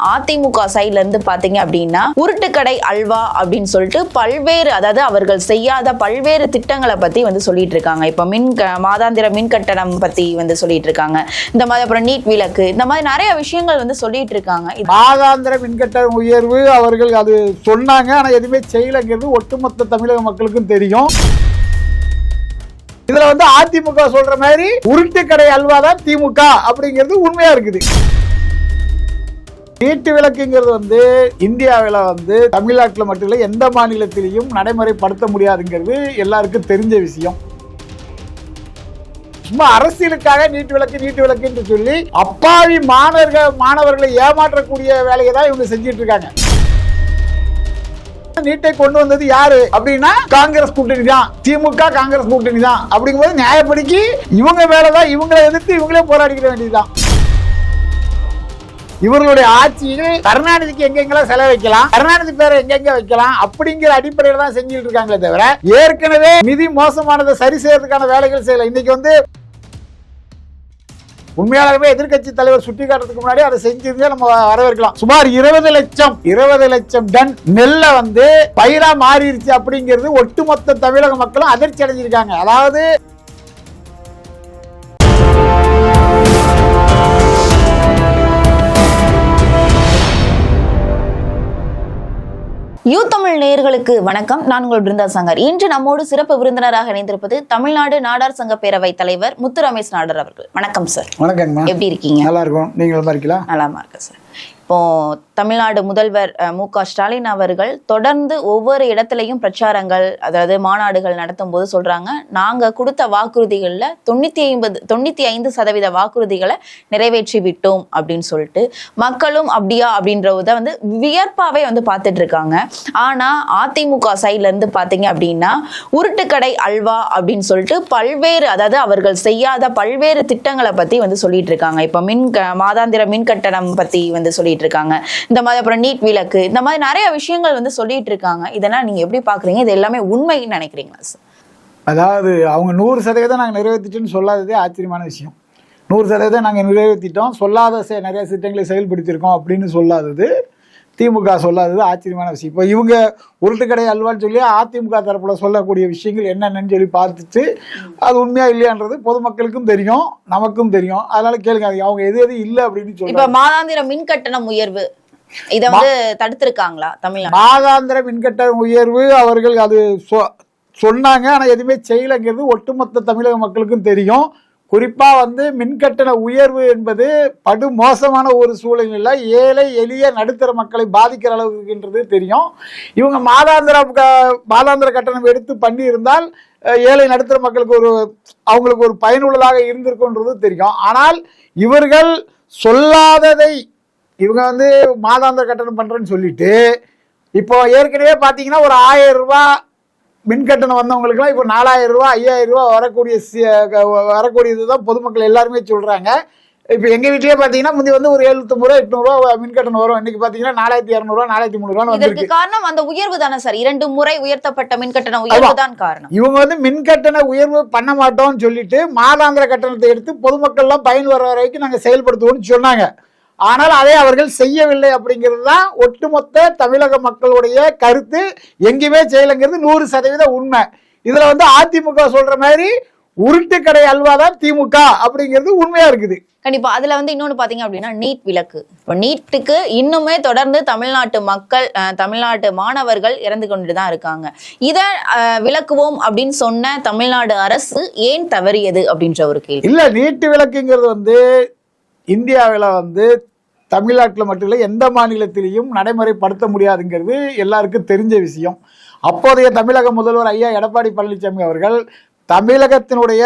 அதிமுக சைட்ல இருந்து பாத்தீங்க அப்படின்னா உருட்டுக்கடை அல்வா அப்படின்னு சொல்லிட்டு பல்வேறு அதாவது அவர்கள் செய்யாத பல்வேறு திட்டங்களை பத்தி வந்து சொல்லிட்டு இருக்காங்க. இப்ப மின் மாதாந்திர மின் கட்டணம் பத்தி வந்து சொல்லிட்டு இருக்காங்க. இந்த மாதிரி அப்புறம் நீட் விளக்கு இந்த மாதிரி நிறைய விஷயங்கள் வந்து சொல்லிட்டு இருக்காங்க. இது- மாதாந்திர மின்கட்டண உயர்வு அவர்கள் அது சொன்னாங்க ஆனா எதுவுமே செய்யலைங்கிறது ஒட்டுமொத்த தமிழக மக்களுக்கும் தெரியும். இதுல வந்து அதிமுக சொல்ற மாதிரி உருட்டு கடை அல்வா தான் திமுக அப்படிங்கிறது உண்மையா இருக்குது. வீட்டு விளக்குங்கிறது வந்து இந்தியாவில் வந்து தமிழ்நாட்டில் மட்டும் இல்லை எந்த மாநிலத்திலையும் நடைமுறைப்படுத்த முடியாதுங்கிறது எல்லாருக்கும் தெரிஞ்ச விஷயம். சும்மா அரசியலுக்காக நீட்டு விளக்கு நீட்டு விளக்கு என்று சொல்லி அப்பாவி மாணவர்கள் மாணவர்களை ஏமாற்றக்கூடிய வேலையை தான் இவங்க செஞ்சிட்டு இருக்காங்க. நீட்டை கொண்டு வந்தது யாரு? அப்படின்னா காங்கிரஸ் கூட்டணி தான். திமுக காங்கிரஸ் கூட்டணி தான். அப்படிங்கும்போது நியாயப்படிக்கு இவங்க மேலதான் இவங்களை எதிர்த்து இவங்களே போராடிக்கிற வேண்டியதுதான். இவர்களுடைய ஆட்சியில் கருணாநிதிக்கு எங்கெங்கெல்லாம் செலவு வைக்கலாம் கருணாநிதி பேரை எங்கெங்க வைக்கலாம் அப்படிங்கிற அடிப்படையில் தான் செஞ்சுட்டு இருக்காங்களே தவிர ஏற்கனவே நிதி மோசமானதை சரி செய்யறதுக்கான வேலைகள் செய்யல. இன்னைக்கு வந்து உண்மையாகவே எதிர்க்கட்சி தலைவர் சுட்டி காட்டுறதுக்கு முன்னாடி அதை செஞ்சிருந்தா நம்ம வரவேற்கலாம். சுமார் இருபது லட்சம் இருபது லட்சம் டன் நெல்லை வந்து பயிரா மாறிடுச்சு அப்படிங்கிறது ஒட்டுமொத்த தமிழக மக்களும் அதிர்ச்சி அடைஞ்சிருக்காங்க. அதாவது யூ தமிழ் நேயர்களுக்கு வணக்கம். நான் உங்கள் பிருந்தா சங்கர். இன்று நம்மோடு சிறப்பு விருந்தினராக இணைந்திருப்பது தமிழ்நாடு நாடார் சங்க பேரவை தலைவர் முத்து ரமேஷ் நாடார் அவர்கள். வணக்கம் சார் வணக்கங்கம்மா. எப்படி இருக்கீங்க? நல்லா இருக்கும். நீங்க நல்லா இருக்கீங்களா? நலமா இருக்கு சார் இப்போ தமிழ்நாடு முதல்வர் மு க ஸ்டாலின் அவர்கள் தொடர்ந்து ஒவ்வொரு இடத்துலையும் பிரச்சாரங்கள் அதாவது மாநாடுகள் நடத்தும் போது சொல்றாங்க. நாங்க கொடுத்த வாக்குறுதிகளில் தொண்ணூத்தி ஐம்பது தொண்ணூத்தி ஐந்து சதவீத வாக்குறுதிகளை நிறைவேற்றி விட்டோம் அப்படின்னு சொல்லிட்டு மக்களும் அப்படியா அப்படின்றத வந்து வியர்ப்பாவே வந்து பார்த்துட்டு இருக்காங்க. ஆனா அதிமுக சைட்ல இருந்து பாத்தீங்க அப்படின்னா உருட்டுக்கடை அல்வா அப்படின்னு சொல்லிட்டு பல்வேறு அதாவது அவர்கள் செய்யாத பல்வேறு திட்டங்களை பத்தி வந்து சொல்லிட்டு இருக்காங்க. இப்ப மின் க- மாதாந்திர மின் கட்டணம் பத்தி வந்து சொல்லிட்டு இருக்காங்க. இந்த மாதிரி அப்புறம் நீட் விலக்கு இந்த மாதிரி நிறைய விஷயங்கள் வந்து சொல்லிட்டு இருக்காங்க. இதெல்லாம் நீங்க எப்படி பாக்குறீங்க? இது எல்லாமே உண்மைன்னு நினைக்கிறீங்களா சார் அதாவது அவங்க நூறு சதவீதம் நாங்கள் நிறைவேற்றிட்டோன்னு சொல்லாததே ஆச்சரியமான விஷயம். நூறு சதவீதம் நாங்கள் நிறைவேற்றிட்டோம் சொல்லாத நிறைய திட்டங்களை செயல்படுத்தியிருக்கோம் அப்படின்னு சொல்லாதது திமுக சொல்லாதது ஆச்சரியமான விஷயம். இப்போ இவங்க உருட்டுக்கடை அல்வான்னு சொல்லி அதிமுக தரப்புல சொல்லக்கூடிய விஷயங்கள் என்னென்னு சொல்லி பார்த்துட்டு அது உண்மையா இல்லையான்றது பொதுமக்களுக்கும் தெரியும் நமக்கும் தெரியும். அதனால கேளுங்க அவங்க எது எது இல்லை அப்படின்னு இப்ப சொல்றாங்க மாதாந்திர மின் கட்டணம் உயர்வு இத வந்து தடுத்திருக்காங்களா தமிழ்நாடு? மாதாந்திர மின்கட்டண உயர்வு அவர்கள் அது சொன்னாங்க. ஆனா எதுவுமே செய்யலைங்கிறது ஒட்டுமொத்த தமிழக மக்களுக்கும் தெரியும். குறிப்பா வந்து மின்கட்டண உயர்வு என்பது படு மோசமான ஒரு சூழ்நிலை ஏழை எளிய நடுத்தர மக்களை பாதிக்கிற அளவுக்குன்றது தெரியும். இவங்க மாதாந்திர மாதாந்திர கட்டணம் எடுத்து பண்ணி இருந்தால் அஹ், ஏழை நடுத்தர மக்களுக்கு ஒரு அவங்களுக்கு ஒரு பயனுள்ளதாக இருந்திருக்குன்றது தெரியும். ஆனால் இவர்கள் சொல்லாததை இவங்க வந்து மாதாந்திர கட்டணம் பண்றேன்னு சொல்லிட்டு இப்போ ஏற்கனவே பார்த்தீங்கன்னா ஒரு ஆயிரம் ரூபாய் மின் கட்டணம் வந்தவங்களுக்குலாம் இப்போ நாலாயிரம் ரூபாய் ஐயாயிரம் ரூபாய் வரக்கூடிய வரக்கூடியது தான் பொதுமக்கள் எல்லாருமே சொல்றாங்க. இப்போ எங்க வீட்லயே பார்த்தீங்கன்னா முந்தி வந்து ஒரு எழுநூத்தம்பது ரூபா எட்நூறுவா மின் கட்டணம் வரும். இன்னைக்கு பார்த்தீங்கன்னா நாலாயிரத்தி இரநூறுவா நாலாயிரத்தி இதற்கு வந்திருக்கு. காரணம் அந்த உயர்வு தானே சார்? இரண்டு முறை உயர்த்தப்பட்ட மின் கட்டண உயர்வு தான் காரணம். இவங்க வந்து மின் கட்டண உயர்வு பண்ண மாட்டோம்னு சொல்லிட்டு மாதாந்திர கட்டணத்தை எடுத்து பொதுமக்கள்லாம் பயன் வர வரைக்கும் நாங்கள் செயல்படுத்துவோம்னு சொன்னாங்க. ஆனால் அதை அவர்கள் செய்யவில்லை அப்படிங்கிறது தான் ஒட்டுமொத்த தமிழக மக்களுடைய கருத்து. எங்கேயுமே செய்யலைங்கிறது நூறு சதவீத உண்மை. இதுல வந்து அதிமுக சொல்ற மாதிரி உருட்டுக்கடை அல்வா தான் திமுக அப்படிங்கிறது உண்மையா இருக்குது. கண்டிப்பா. அதுல வந்து இன்னொன்னு பாத்தீங்க அப்படின்னா நீட் விலக்கு இப்போ நீட்டுக்கு இன்னுமே தொடர்ந்து தமிழ்நாட்டு மக்கள் தமிழ்நாட்டு மாணவர்கள் இறந்து கொண்டு தான் இருக்காங்க. இதை அஹ், விலக்குவோம் அப்படின்னு சொன்ன தமிழ்நாடு அரசு ஏன் தவறியது அப்படின்ற ஒரு கேள்வி. இல்ல நீட்டு விளக்குங்கிறது வந்து இந்தியாவில் வந்து தமிழ்நாட்டில் மட்டும் இல்லை எந்த மாநிலத்திலையும் நடைமுறைப்படுத்த முடியாதுங்கிறது எல்லாருக்கும் தெரிஞ்ச விஷயம். அப்போதைய தமிழக முதல்வர் ஐயா எடப்பாடி பழனிசாமி அவர்கள் தமிழகத்தினுடைய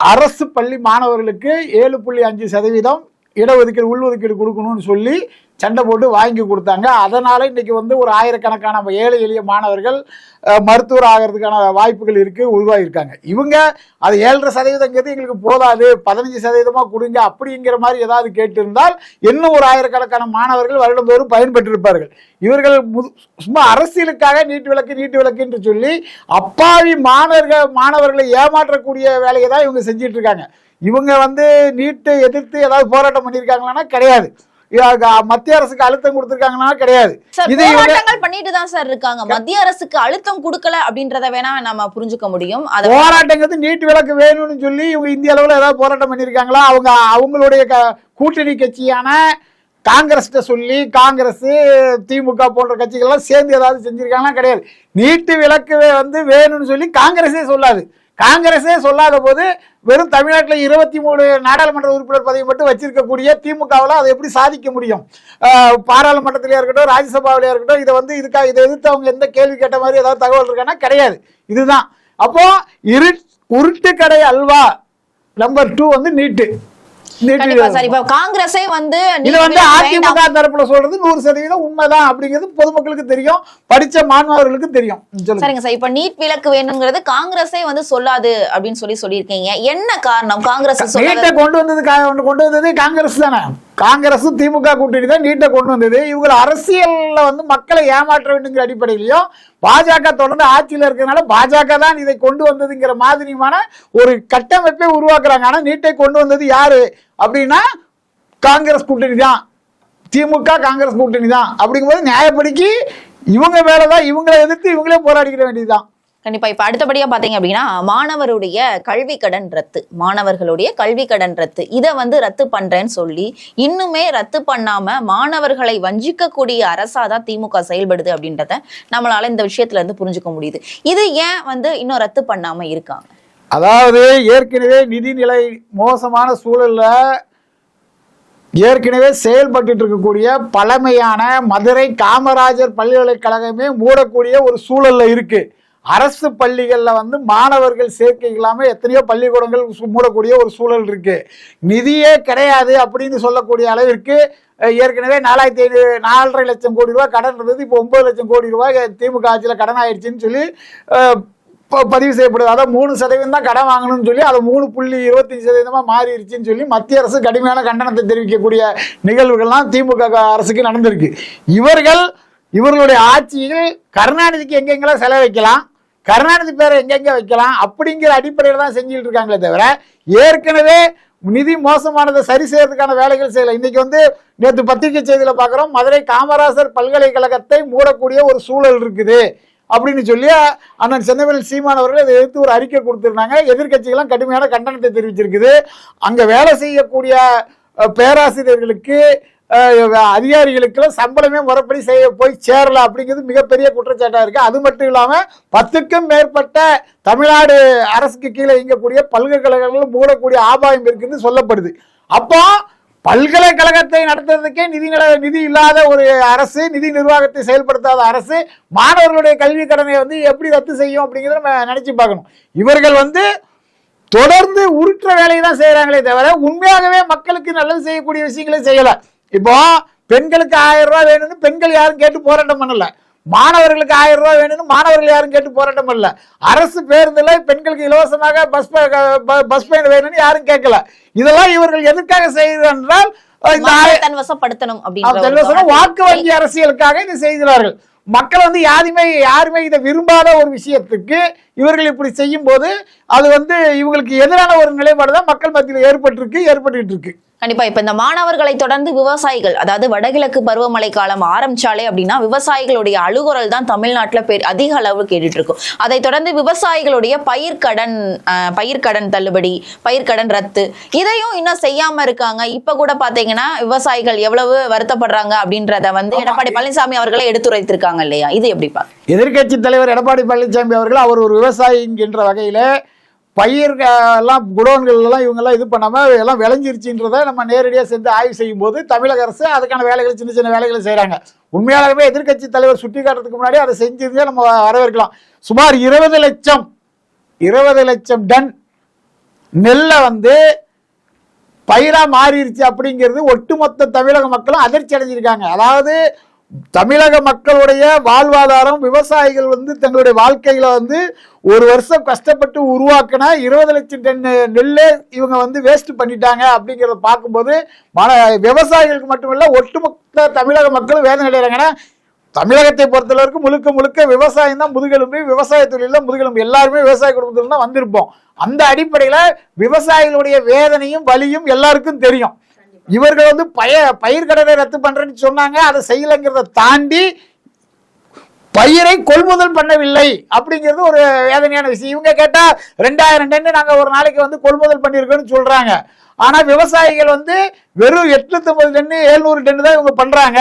அரசு பள்ளி மாணவர்களுக்கு ஏழு புள்ளி அஞ்சு சதவீதம் இடஒதுக்கீடு உள்ஒதுக்கீடு கொடுக்கணும்னு சொல்லி சண்டை போட்டு வாங்கி கொடுத்தாங்க. அதனால இன்னைக்கு வந்து ஒரு ஆயிரக்கணக்கான ஏழை எளிய மாணவர்கள் மருத்துவர் ஆகிறதுக்கான வாய்ப்புகள் இருக்கு உருவாகியிருக்காங்க. இவங்க அது ஏழரை சதவீதங்கிறது எங்களுக்கு போதாது. பதினஞ்சு சதவீதமா கொடுங்க அப்படிங்கிற மாதிரி ஏதாவது கேட்டிருந்தால் இன்னும் ஒரு ஆயிரக்கணக்கான மாணவர்கள் வருடந்தோறும் பயன்பெற்றிருப்பார்கள். இவர்கள் சும்மா அரசியலுக்காக நீட்டு விளக்கு நீட்டு விளக்கு என்று சொல்லி அப்பாவி மாணவர்கள் மாணவர்களை ஏமாற்றக்கூடிய வேலையை தான் இவங்க செஞ்சிட்டு இருக்காங்க. இவங்க வந்து நீட்டை எதிர்த்து ஏதாவது போராட்டம் பண்ணியிருக்காங்களான்னா கிடையாது. மத்திய அரசுக்கு அழுத்தம் கொடுத்திருக்காங்கன்னா கிடையாது. இது பண்ணிட்டு தான் சார் இருக்காங்க. மத்திய அரசுக்கு அழுத்தம் கொடுக்கல அப்படின்றத வேணா நம்ம புரிஞ்சுக்க முடியும். போராட்டங்கிறது நீட் விளக்கு வேணும்னு சொல்லி இவங்க இந்திய அளவில் ஏதாவது போராட்டம் பண்ணியிருக்காங்களா? அவங்க அவங்களுடைய கூட்டணி கட்சியான காங்கிரஸ்கிட்ட சொல்லி காங்கிரஸ் திமுக போன்ற கட்சிகள்லாம் சேர்ந்து ஏதாவது செஞ்சிருக்காங்களா? கிடையாது. நீட்டு விளக்கு வந்து வேணும்னு சொல்லி காங்கிரஸே சொல்லாது. காங்கிரஸே சொல்லாத போது வெறும் தமிழ்நாட்டில் இருபத்தி மூணு நாடாளுமன்ற உறுப்பினர் பதவி மட்டும் வச்சிருக்கக்கூடிய திமுகவில் அதை எப்படி சாதிக்க முடியும்? ஆஹ் பாராளுமன்றத்திலே இருக்கட்டும் ராஜ்யசபாவிலே இருக்கட்டும் இதை வந்து இதுக்காக இதை எதிர்த்து அவங்க எந்த கேள்வி கேட்ட மாதிரி ஏதாவது தகவல் இருக்கான்னா கிடையாது. இதுதான். அப்போ இரு உருட்டு கடை அல்வா நம்பர் டூ வந்து நீட்டு. கண்டிப்பா சார். நீட்டு இப்ப காங்கிரஸே வந்து இது வந்து. அதிமுக தரப்புல சொல்றது நூறு சதவீதம் உண்மைதான் அப்படிங்கிறது பொதுமக்களுக்கு தெரியும் படிச்ச மாணவர்களுக்கு தெரியும். சொல்லுங்க. சரிங்க சார். இப்ப நீட் விலக்கு வேணுங்கிறது காங்கிரஸே வந்து சொல்லாது அப்படின்னு சொல்லி சொல்லியிருக்கீங்க. என்ன காரணம்? காங்கிரஸ் நீட்டை கொண்டு வந்தது கொண்டு வந்தது காங்கிரஸ் தானே? காங்கிரஸ் திமுக கூட்டணி தான் நீட்டை கொண்டு வந்தது. இவங்க அரசியலில் வந்து மக்களை ஏமாற்ற வேண்டுங்கிற அடிப்படையிலையும் பாஜக தொடர்ந்து ஆட்சியில் இருக்கிறதுனால பாஜக தான் இதை கொண்டு வந்ததுங்கிற மாதிரியான ஒரு கட்டமைப்பை உருவாக்குறாங்க. ஆனால் நீட்டை கொண்டு வந்தது யாரு? அப்படின்னா காங்கிரஸ் கூட்டணி தான். திமுக காங்கிரஸ் கூட்டணி தான். அப்படிங்கும்போது நியாயப்படிக்கு இவங்க மேலதான் இவங்களை எதிர்த்து இவங்களே போராடிக்கிற வேண்டியதுதான். கண்டிப்பா இப்ப அடுத்தபடியா பாத்தீங்க அப்படின்னா மாணவருடைய கல்வி கடன் ரத்து மாணவர்களுடைய கல்வி கடன் ரத்து. இதை வந்து ரத்து பண்றேன்னு சொல்லி இன்னுமே ரத்து பண்ணாம மாணவர்களை வஞ்சிக்கக்கூடிய அரசா தான் திமுக செயல்படுது அப்படின்றத நம்மளால இந்த விஷயத்துல இருந்து புரிஞ்சுக்க முடியுது. இது ஏன் வந்து இன்னும் ரத்து பண்ணாம இருக்காங்க? அதாவது ஏற்கனவே நிதிநிலை மோசமான சூழல்ல ஏற்கனவே செயல்பட்டு இருக்கக்கூடிய பழமையான மதுரை காமராஜர் பல்கலைக்கழகமே மூடக்கூடிய ஒரு சூழல்ல இருக்கு. அரசு பள்ளிகளில் வந்து மாணவர்கள் சேர்க்கை இல்லாமல் எத்தனையோ பள்ளிக்கூடங்கள் மூடக்கூடிய ஒரு சூழல் இருக்கு. நிதியே கிடையாது அப்படின்னு சொல்லக்கூடிய அளவிற்கு ஏற்கனவே நாலாயிரத்தி ஐநூறு நாலரை லட்சம் கோடி ரூபாய் கடன் இருந்தது. இப்போ ஒன்பது லட்சம் கோடி ரூபாய் திமுக ஆட்சியில் கடன் ஆயிடுச்சுன்னு சொல்லி ப- பதிவு செய்யப்படுது. அதாவது மூணு சதவீதம் தான் கடன் வாங்கணும்னு சொல்லி அதை மூணு புள்ளி இருபத்தஞ்சு சதவீதமாக மாறிடுச்சுன்னு சொல்லி மத்திய அரசு கடுமையான கண்டனத்தை தெரிவிக்கக்கூடிய நிகழ்வுகள்லாம் திமுக அரசுக்கு நடந்திருக்கு. இவர்கள் இவர்களுடைய ஆட்சியில் கருணாநிதிக்கு எங்கெங்கெல்லாம் செலவைக்கலாம் கருணாநிதி பேரை எங்கெங்க வைக்கலாம் அப்படிங்கிற அடிப்படையில் தான் செஞ்சுட்டு இருக்காங்களே தவிர ஏற்கனவே நிதி மோசமானதை சரி செய்யறதுக்கான வேலைகள் செய்யல. இன்னைக்கு வந்து நேற்று பத்திரிகை செய்தியில் பார்க்குறோம் மதுரை காமராசர் பல்கலைக்கழகத்தை மூடக்கூடிய ஒரு சூழல் இருக்குது அப்படின்னு சொல்லி அண்ணன் செந்தமிழ் சீமான் அவர்கள் இதை எடுத்து ஒரு அறிக்கை கொடுத்துருந்தாங்க. எதிர்க்கட்சிகள்லாம் கடுமையான கண்டனத்தை தெரிவிச்சிருக்குது. அங்கே வேலை செய்யக்கூடிய பேராசிரியர்களுக்கு அதிகாரிகளுக்கெல்லாம் சம்பளமே முறைப்படி செய்ய போய் சேரல அப்படிங்கிறது மிகப்பெரிய குற்றச்சாட்டாக இருக்குது அது மட்டும் இல்லாமல் பத்துக்கும் மேற்பட்ட தமிழ்நாடு அரசுக்கு கீழே இயங்கக்கூடிய பல்கலைக்கழகங்கள் மூடக்கூடிய ஆபாயம் இருக்குன்னு சொல்லப்படுது. அப்போ பல்கலைக்கழகத்தை நடத்துறதுக்கே நிதி நிதி இல்லாத ஒரு அரசு நிதி நிர்வாகத்தை செயல்படுத்தாத அரசு மாணவர்களுடைய கல்வி கடனை வந்து எப்படி ரத்து செய்யும் அப்படிங்கிறத நம்ம நினச்சி பார்க்கணும். இவர்கள் வந்து தொடர்ந்து உருட்டுற வேலையை தான் செய்யறாங்களே தவிர உண்மையாகவே மக்களுக்கு நல்லது செய்யக்கூடிய விஷயங்களை செய்யல. இப்போ பெண்களுக்கு ஆயிரம் ரூபாய் வேணும்னு பெண்கள் யாரும் கேட்டு போராட்டம் பண்ணல. மாணவர்களுக்கு ஆயிரம் ரூபாய் வேணும்னு மாணவர்கள் யாரும் கேட்டு போராட்டம் பண்ணல. அரசு பேருந்துல பெண்களுக்கு இலவசமாக பஸ் பஸ் பயணம் வேணும்னு யாரும் கேட்கல. இதெல்லாம் இவர்கள் எதற்காக செய்கிறார்கள் என்றால் வாக்கு வங்கி அரசியலுக்காக இதை செய்கிறார்கள். மக்கள் வந்து யாருமே யாருமே இதை விரும்பாத ஒரு விஷயத்துக்கு இவர்கள் இப்படி செய்யும் போது அது வந்து இவங்களுக்கு எதிரான ஒரு நிலைப்பாடு தான் மக்கள் மத்தியில் ஏற்பட்டிருக்கு ஏற்பட்டுட்டு இருக்கு கண்டிப்பா. இப்ப இந்த மாணவர்களை தொடர்ந்து விவசாயிகள் அதாவது வடகிழக்கு பருவமழை காலம் ஆரம்பிச்சாலே அப்படின்னா விவசாயிகளுடைய அழுகுரல் தான் தமிழ்நாட்டுல பெரிய அதிக அளவு கேட்டுட்டு இருக்கும் அதை தொடர்ந்து விவசாயிகளுடைய பயிர்க்கடன் பயிர்க்கடன் தள்ளுபடி பயிர்க்கடன் ரத்து இதையும் இன்னும் செய்யாம இருக்காங்க. இப்ப கூட பாத்தீங்கன்னா விவசாயிகள் எவ்வளவு வருத்தப்படுறாங்க அப்படின்றத வந்து எடப்பாடி பழனிசாமி அவர்களே எடுத்துரைத்திருக்காங்க இல்லையா? இது எப்படி பாக்க எதிர்க்கட்சி தலைவர் எடப்பாடி பழனிசாமி அவர்கள் அவர் ஒரு விவசாயி என்கின்ற வகையில பயிர் எல்லாம் குடோன்கள்லாம் இவங்கெல்லாம் இது பண்ணாமல் எல்லாம் விளைஞ்சிருச்சுன்றதை நம்ம நேரடியாக சேர்ந்து ஆய்வு செய்யும் போது தமிழக அரசு அதுக்கான வேலைகள் சின்ன சின்ன வேலைகளை செய்கிறாங்க உண்மையாகவே எதிர்க்கட்சி தலைவர் சுட்டி காட்டுறதுக்கு முன்னாடி அதை செஞ்சிருந்தே நம்ம வரவேற்கலாம். சுமார் இருபது லட்சம் இருபது லட்சம் டன் நெல்லை வந்து பயிராக மாறிடுச்சு அப்படிங்கிறது ஒட்டுமொத்த தமிழக மக்களும் அதிர்ச்சி அடைஞ்சிருக்காங்க. அதாவது தமிழக மக்களுடைய வாழ்வாதாரம் விவசாயிகள் வந்து தங்களுடைய வாழ்க்கையில வந்து ஒரு வருஷம் கஷ்டப்பட்டு உருவாக்கின இருபது லட்சம் டன் நெல்லே இவங்க வந்து வேஸ்ட் பண்ணிட்டாங்க அப்படிங்கிறத பார்க்கும்போது மன விவசாயிகளுக்கு மட்டுமல்ல ஒட்டுமொத்த தமிழக மக்களும் வேதனை அடைகிறாங்கன்னா தமிழகத்தை பொறுத்தளவுக்கு முழுக்க முழுக்க விவசாயம் தான் முதுகெலும்பு விவசாய தொழில் தான் முதுகெலும்பு. எல்லாருமே விவசாய குடும்பத்தில் தான் வந்திருப்போம். அந்த அடிப்படையில் விவசாயிகளுடைய வேதனையும் வலியும் எல்லாருக்கும் தெரியும். இவர்கள் வந்து பய பயிர்கடனை ரத்து பண்றேன்னு சொன்னாங்க. அதை செய்யலைங்கிறத தாண்டி பயிரை கொள்முதல் பண்ணவில்லை அப்படிங்கிறது ஒரு வேதனையான விஷயம். இவங்க கேட்டால் ரெண்டாயிரம் டென்னு நாங்கள் ஒரு நாளைக்கு வந்து கொள்முதல் பண்ணியிருக்கோன்னு சொல்கிறாங்க ஆனால் விவசாயிகள் வந்து வெறும் எட்நூத்தி டன்னு எழுநூறு டென்னு தான் இவங்க பண்ணுறாங்க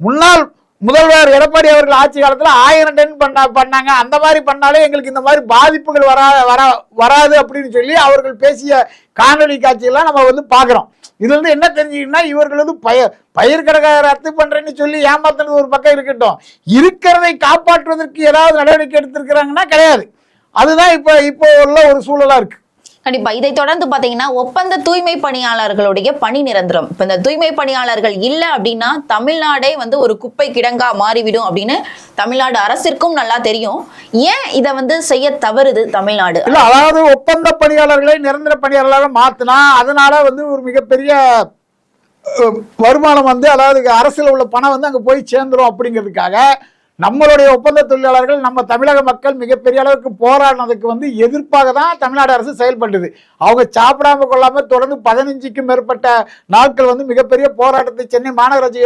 முன்னாள் முதல்வர் எடப்பாடி அவர்கள் ஆட்சி காலத்துல ஆயிரம் டன் பண்ணா பண்ணாங்க. அந்த மாதிரி பண்ணாலே எங்களுக்கு இந்த மாதிரி பாதிப்புகள் வரா வரா வராது அப்படின்னு சொல்லி அவர்கள் பேசிய காணொலி காட்சியெல்லாம் நம்ம வந்து பார்க்குறோம். இதுல இருந்து என்ன தெரிஞ்சுக்கிட்டா இவர்கள் வந்து பய பயிர் கடை ரத்து பண்றேன்னு சொல்லி ஏமாத்துனது ஒரு பக்கம் இருக்கட்டும். இருக்கிறதை காப்பாற்றுவதற்கு ஏதாவது நடவடிக்கை எடுத்திருக்கிறாங்கன்னா கிடையாது. அதுதான் இப்போ இப்போ உள்ள ஒரு சூழலா இருக்கு. கண்டிப்பா. இதை தொடர்ந்து பாத்தீங்கன்னா ஒப்பந்த தூய்மை பணியாளர்களுடைய பணி நிரந்தரம். இப்ப இந்த தூய்மை பணியாளர்கள் இல்ல அப்படின்னா தமிழ்நாடே வந்து ஒரு குப்பை கிடங்கா மாறிவிடும் அப்படின்னு தமிழ்நாடு அரசிற்கும் நல்லா தெரியும். ஏன் இதை வந்து செய்ய தவறுது தமிழ்நாடு? இல்ல அதாவது ஒப்பந்த பணியாளர்களை நிரந்தர பணியாளர்களாக மாத்தினா அதனால வந்து ஒரு மிகப்பெரிய வருமானம் வந்து அதாவது அரசில் உள்ள பணம் வந்து அங்க போய் சேர்ந்துரும் அப்படிங்கிறதுக்காக நம்மளுடைய ஒப்பந்த தொழிலாளர்கள் நம்ம தமிழக மக்கள் மிகப்பெரிய அளவுக்கு போராடினதுக்கு வந்து எதிர்ப்பாக தான் தமிழ்நாடு அரசு செயல்படுது அவங்க சாப்பிடாம கொள்ளாம தொடர்ந்து பதினஞ்சுக்கும் மேற்பட்ட நாட்கள் வந்து மிகப்பெரிய போராட்டத்தை சென்னை மாநகராட்சி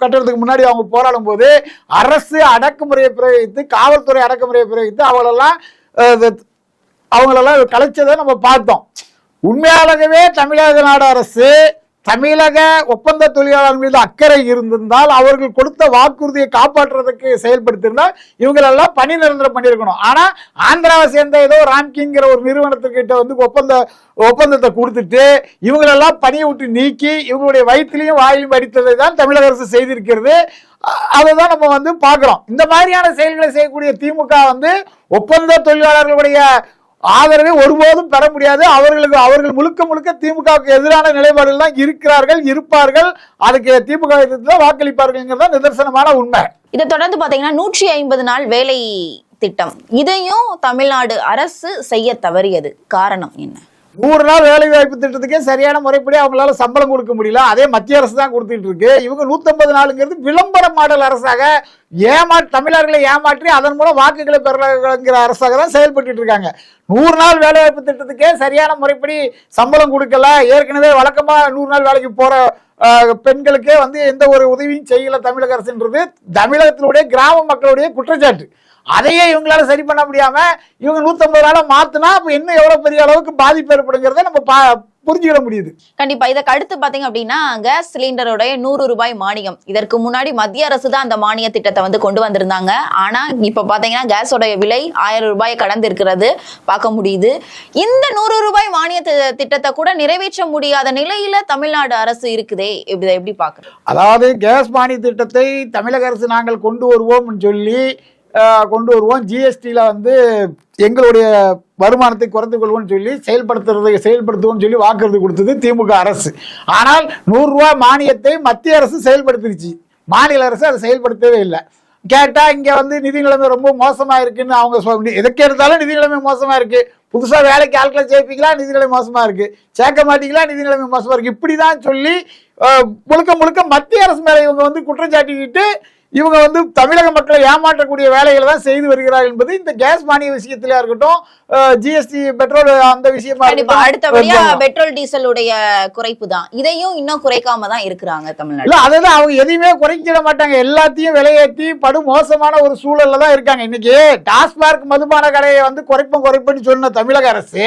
கட்டுறதுக்கு முன்னாடி அவங்க போராடும் போது அரசு அடக்குமுறையை பிரயோகித்து காவல்துறை அடக்குமுறையை பிரயோகித்து அவங்களெல்லாம் அவங்களெல்லாம் கலைச்சதை நம்ம பார்த்தோம். உண்மையாகவே தமிழக நாடு அரசு தமிழக ஒப்பந்த தொழிலாளர் மீது அக்கறை இருந்திருந்தால் அவர்கள் கொடுத்த வாக்குறுதியை காப்பாற்றுறதுக்கு செயல்படுத்தியிருந்தால் இவங்களெல்லாம் பணி நிரந்தரம் பண்ணியிருக்கணும். ஆனா ஆந்திராவை சேர்ந்த ஏதோ ராம்கிங்கிற ஒரு நிறுவனத்துக்கிட்ட வந்து ஒப்பந்த ஒப்பந்தத்தை கொடுத்துட்டு இவங்களெல்லாம் பணியை விட்டு நீக்கி இவங்களுடைய வயிற்றுலையும் வாயிலும் அடித்ததை தான் தமிழக அரசு செய்திருக்கிறது. அதை தான் நம்ம வந்து பார்க்குறோம். இந்த மாதிரியான செயல்களை செய்யக்கூடிய திமுக வந்து ஒப்பந்த தொழிலாளர்களுடைய ஆதரவை ஒருபோதும் பெற முடியாது. அவர்களுக்கு அவர்கள் முழுக்க முழுக்க திமுகவுக்கு எதிரான நிலைப்பாடுகள் தான் இருக்கிறார்கள் இருப்பார்கள். அதுக்கு திமுக தான் வாக்களிப்பார்கள்ங்கிறது தான் நிதர்சனமான உண்மை. இதை தொடர்ந்து பாத்தீங்கன்னா நூற்றி ஐம்பது நாள் வேலை திட்டம். இதையும் தமிழ்நாடு அரசு செய்ய தவறியது. காரணம் என்ன? நூறு நாள் வேலை வாய்ப்பு திட்டத்துக்கே சரியான முறைப்படி அவங்களால சம்பளம் கொடுக்க முடியல. அதே மத்திய அரசு தான் கொடுத்துட்டு இருக்கு. இவங்க 150 நாளுங்கிறது விளம்பர மாடல் அரசாக ஏமா தமிழர்களை ஏமாற்றி அதன் மூலம் வாக்குகளை பெறங்கிற அரசாக தான் செயல்பட்டு இருக்காங்க. நூறு நாள் வேலைவாய்ப்பு திட்டத்துக்கே சரியான முறைப்படி சம்பளம் கொடுக்கல. ஏற்கனவே வழக்கமா நூறு நாள் வேலைக்கு போற பெண்களுக்கே வந்து எந்த ஒரு உதவியும் செய்யல தமிழக அரசுன்றது தமிழகத்தினுடைய கிராம மக்களுடைய குற்றச்சாட்டு. அதையே இவங்களால சரி பண்ண முடியாம இவங்க நூத்தம்பது நாளா மாத்தினா அப்ப இன்னும் எவ்வளவு பெரிய அளவுக்கு பாதிப்பு ஏற்படுங்கிறத நம்ம பா- புரிஞ்சுக்கிட முடியுது. கண்டிப்பா. இதற்கு அடுத்து பாத்தீங்க அப்படின்னா கேஸ் சிலிண்டருடைய நூறு ரூபாய் மானியம். இதற்கு முன்னாடி மத்திய அரசு தான் அந்த மானிய திட்டத்தை வந்து கொண்டு வந்திருந்தாங்க. ஆனா இப்ப பாத்தீங்கன்னா கேஸோடைய விலை ஆயிரம் ரூபாய் கடந்து இருக்கிறது பார்க்க முடியுது. இந்த நூறு ரூபாய் மானிய திட்டத்தை கூட நிறைவேற்ற முடியாத நிலையில தமிழ்நாடு அரசு இருக்குதே. இதை எப்படி பாக்குறோம் அதாவது கேஸ் மானிய திட்டத்தை தமிழக அரசு நாங்கள் கொண்டு வருவோம்னு சொல்லி கொண்டு வருவோம். ஜிஎஸ்டியில் வந்து எங்களுடைய வருமானத்தை குறைத்து கொள்வோம்னு சொல்லி செயல்படுத்துறது செயல்படுத்துவோம்னு சொல்லி வாக்குறுதி கொடுத்தது திமுக அரசு. ஆனால் நூறுரூவா மானியத்தை மத்திய அரசு செயல்படுத்திருச்சு மாநில அரசு அதை செயல்படுத்தவே இல்லை. கேட்டால் இங்கே வந்து நிதி நிலைமை ரொம்ப மோசமாக இருக்குன்னு அவங்க சொல்ல எதுக்கே இருந்தாலும் நிதி நிலைமை மோசமாக இருக்குது புதுசாக வேலைக்கு ஆட்களை சேர்ப்பீங்களா நிதி நிலைமை மோசமாக இருக்குது சேர்க்க மாட்டீங்களா? நிதி நிலைமை மோசமாக இருக்குது இப்படி இப்படிதான் சொல்லி முழுக்க முழுக்க மத்திய அரசு மேலே இவங்க வந்து குற்றம் சாட்டிக்கிட்டு இவங்க வந்து தமிழக மக்களை ஏமாற்றக்கூடிய வேலைகளை தான் செய்து வருகிறார்கள் என்பது இந்த கேஸ் மானிய விஷயத்திலயா இருக்கட்டும் ஜிஎஸ்டி பெட்ரோல் அந்த விஷயமா அடுத்தபடியா. பெட்ரோல் டீசலுடைய குறைப்பு தான். இதையும் இன்னும் குறைக்காம தான் இருக்கிறாங்க தமிழ்நாடு. இல்ல அதுதான் அவங்க எதையுமே குறைச்சிட மாட்டாங்க. எல்லாத்தையும் விலையேற்றி படு மோசமான ஒரு சூழல்ல தான் இருக்காங்க. இன்னைக்கு டாஸ்மார்க் மதுபான கடையை வந்து குறைப்போம் குறைப்புன்னு சொன்ன தமிழக அரசு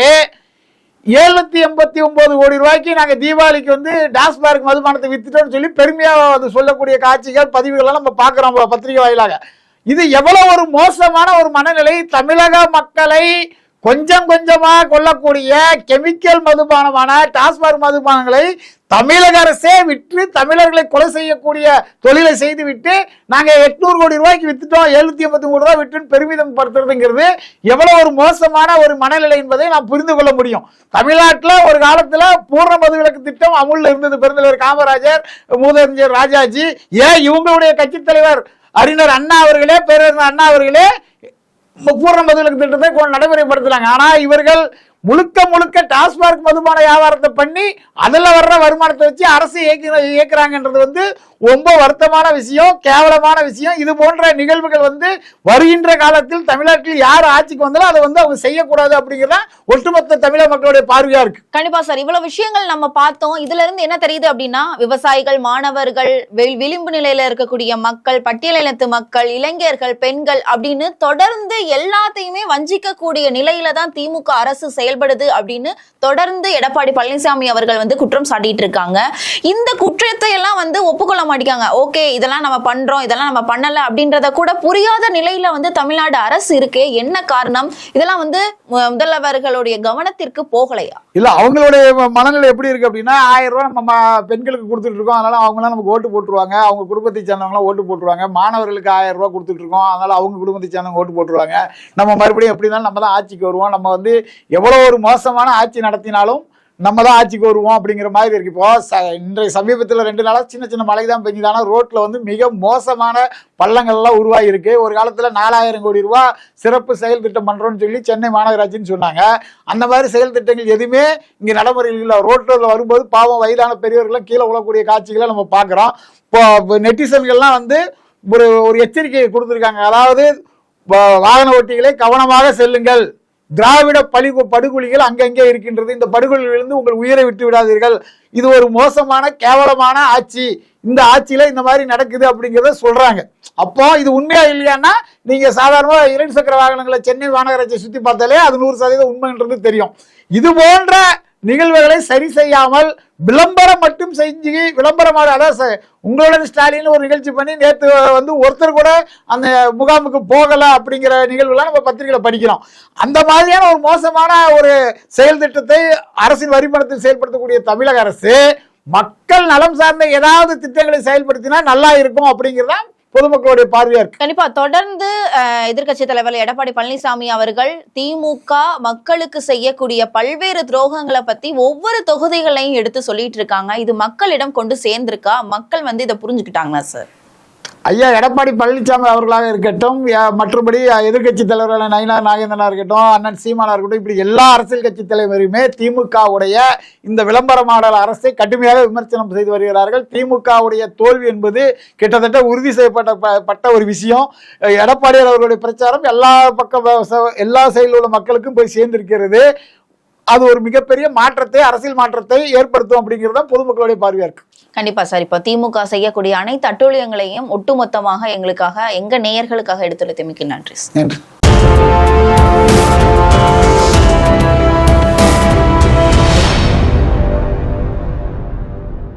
ஏழுநூத்தி எண்பத்தி ஒன்பது கோடி ரூபாய்க்கு நாங்க தீபாவளிக்கு வந்து டாஸ்மார்க் மதுமானத்தை வித்துட்டோம்னு சொல்லி பெருமையாக அது சொல்லக்கூடிய காட்சிகள் பதிவுகள் எல்லாம் நம்ம பாக்குறோம் பத்திரிகை வாயிலாக. இது எவ்வளவு ஒரு மோசமான ஒரு மனநிலை. தமிழக மக்களை கொஞ்சம் கொஞ்சமா கொல்லக்கூடிய கெமிக்கல் மதுபானமான டாஸ்மாக் மதுபானங்களை தமிழக அரசே விற்று தமிழர்களை கொலை செய்யக்கூடிய தொழிலை செய்து விட்டு நாங்க எட்நூறு கோடி ரூபாய்க்கு வித்துட்டோம் எழுநூத்தி ஐம்பத்தி மூணு ரூபாய் விட்டுன்னு பெருமிதம் படுத்துறதுங்கிறது எவ்வளவு ஒரு மோசமான ஒரு மனநிலை என்பதை நாம் புரிந்து கொள்ள முடியும். தமிழ்நாட்டில் ஒரு காலத்துல பூர்ண மதுவிலக்கு திட்டம் அமுல்ல இருந்தது. பெருந்தலைவர் காமராஜர் மூதறிஞர் ராஜாஜி ஏன் இவங்களுடைய கட்சித் தலைவர் அறிஞர் அண்ணா அவர்களே பேரறிஞர் அண்ணா அவர்களே பூர்ண மதுவிலக்கு திட்டத்தை கொ- நடைமுறைப்படுத்துறாங்க. ஆனால் இவர்கள் முழுக்க முழுக்க டாஸ்மார்க் மதுபான வியாபாரத்தை பண்ணி அதில் வர்ற வருமானத்தை வச்சு அரசு இயக்கி இயக்குறாங்கன்றது வந்து ரொம்ப வருத்தமான விஷயம் கேவலமான விஷயம். இது போன்ற நிகழ்வுகள் வந்து வருகின்ற காலத்தில் தமிழ்நாட்டில் யார் ஆட்சிக்கு வந்தாலும் அதை வந்து அவங்க செய்யக்கூடாது அப்படிங்கிறத ஒட்டுமொத்த தமிழக மக்களுடைய பார்வையா இருக்கு. கண்டிப்பா சார். இவ்வளவு விஷயங்கள் நம்ம பார்த்தோம். இதுல இருந்து என்ன தெரியுது அப்படின்னா விவசாயிகள் மாணவர்கள் விளிம்பு நிலையில இருக்கக்கூடிய மக்கள் பட்டியலினத்து மக்கள் இளைஞர்கள் பெண்கள் அப்படின்னு தொடர்ந்து எல்லாத்தையுமே வஞ்சிக்கக்கூடிய நிலையில தான் திமுக அரசு செயல்படுது அப்படின்னு தொடர்ந்து எடப்பாடி பழனிசாமி அவர்கள் வந்து குற்றம் சாட்டிட்டு இருக்காங்க. இந்த குற்றத்தை எல்லாம் வந்து ஒப்புக்கொள்ள மாட்டேங்காங்க ஓகே இதெல்லாம் நம்ம பண்றோம் இதெல்லாம் நம்ம பண்ணல அப்படின்றத கூட புரியாத நிலையில வந்து தமிழ்நாடு அரசு இருக்கே என்ன காரணம்? இதெல்லாம் வந்து முதல்வர்களுடைய கவனத்திற்கு போகலையா? இல்ல அவங்களுடைய மனநிலை எப்படி இருக்கு அப்படின்னா ஆயிரம் ரூபாய் நம்ம பெண்களுக்கு கொடுத்துட்டு இருக்கோம். அதனால அவங்களாம் நமக்கு ஓட்டு போட்டுருவாங்க. அவங்க குடும்பத்தை சேர்ந்தவங்களாம் ஓட்டு போட்டுருவாங்க. மாணவர்களுக்கு ஆயிரம் ரூபாய் கொடுத்துட்டு இருக்கோம். அதனால அவங்க குடும்பத்தை சேர்ந்தவங்க ஓட்டு போட்டுருவாங்க. நம்ம மறுபடியும் எப்படி இருந்தாலும் நம்ம தான் ஆட்சிக்கு வருவோம். நம்ம வந்து எவ்வளவு ஒரு மோசமான ஆட்சி நடத்தினாலும் நம்ம தான் ஆட்சிக்கு வருவோம் அப்படிங்கிற மாதிரி இருக்கு. இப்போ ச- இன்றைய சமீபத்தில் ரெண்டு நாளாக சின்ன சின்ன மழை தான் பெஞ்சுதானா ரோட்டில் வந்து மிக மோசமான பள்ளங்கள்லாம் உருவாகியிருக்கு. ஒரு காலத்தில் நாலாயிரம் கோடி ரூபா சிறப்பு செயல் திட்டம் பண்ணுறோன்னு சொல்லி சென்னை மாநகராட்சின்னு சொன்னாங்க. அந்த மாதிரி செயல் திட்டங்கள் எதுவுமே இங்கே நடைமுறையில் இல்லை. ரோட்டில் வரும்போது பாவம் வயதான பெரியவர்கள்லாம் கீழே விழக்கூடிய காட்சிகளை நம்ம பார்க்குறோம் இப்போ நெட்டிசன்கள்லாம் வந்து ஒரு ஒரு எச்சரிக்கையை கொடுத்துருக்காங்க. அதாவது வாகன ஓட்டிகளை கவனமாக செல்லுங்கள். திராவிட பழி படுகொலிகள் அங்கங்கே இருக்கின்றது. இந்த படுகொலிகளிலிருந்து உங்கள் உயிரை விட்டு விடாதீர்கள். இது ஒரு மோசமான கேவலமான ஆட்சி. இந்த ஆட்சியில இந்த மாதிரி நடக்குது அப்படிங்கிறத சொல்றாங்க. அப்போ இது உண்மையா இல்லையான்னா நீங்க சாதாரணமாக இரண்டு சக்கர வாகனங்களை சென்னை மாநகராட்சியை சுத்தி பார்த்தாலே அது நூறு சதவீதம் உண்மைன்றது தெரியும். இது போன்ற நிகழ்வுகளை சரி செய்யாமல் விளம்பரம் மட்டும் செஞ்சு விளம்பரமாக அதாவது ச- உங்களுடன் ஸ்டாலின் ஒரு நிகழ்ச்சி பண்ணி நேற்று வந்து ஒருத்தர் கூட அந்த முகாமுக்கு போகலை அப்படிங்கிற நிகழ்வுலாம் நம்ம பத்திரிகையில் படிக்கிறோம். அந்த மாதிரியான ஒரு மோசமான ஒரு செயல் திட்டத்தை அரசின் வரிப்பணத்தில் செயல்படுத்தக்கூடிய தமிழக அரசு மக்கள் நலம் சார்ந்த ஏதாவது திட்டங்களை செயல்படுத்தினா நல்லா இருக்கும் அப்படிங்கிறதான் பொதுமக்களுடைய பார்வையா இருக்கு. கண்டிப்பா தொடர்ந்து எதிர்கட்சி தலைவர் எடப்பாடி பழனிசாமி அவர்கள் திமுக மக்களுக்கு செய்யக்கூடிய பல்வேறு துரோகங்களை பத்தி ஒவ்வொரு தொகுதிகளையும் எடுத்து சொல்லிட்டு இருக்காங்க. இது மக்களிடம் கொண்டு சேர்ந்திருக்கா? மக்கள் வந்து இதை புரிஞ்சுக்கிட்டாங்களா சார்? ஐயா எடப்பாடி பழனிசாமி அவர்களாக இருக்கட்டும் மற்றபடி எதிர்க்கட்சி தலைவர்களான நயினார் நாகேந்திரனா இருக்கட்டும் அண்ணன் சீமானா இருக்கட்டும் இப்படி எல்லா அரசியல் கட்சி தலைவருமே திமுகவுடைய இந்த விளம்பர மாடல் அரசை கடுமையாக விமர்சனம் செய்து வருகிறார்கள். திமுகவுடைய தோல்வி என்பது கிட்டத்தட்ட உறுதி செய்யப்பட்ட ப- பட்ட ஒரு விஷயம். அஹ் எடப்பாடியார் அவர்களுடைய பிரச்சாரம் எல்லா பக்கம் எல்லா செயலில் உள்ள மக்களுக்கும் போய் சேர்ந்திருக்கிறது. அது ஒரு மிகப்பெரிய மாற்றத்தை அரசியல் மாற்றத்தை ஏற்படுத்தும் அப்படிங்கிறது தான் பொதுமக்களுடைய பார்வையாக இருக்குது கண்டிப்பா சார். இப்போ திமுக செய்யக்கூடிய அனைத்து அட்டூழியங்களையும் ஒட்டுமொத்தமாக எங்களுக்காக எங்க நேயர்களுக்காக எடுத்துரைத்தமைக்கு நன்றி நன்றி.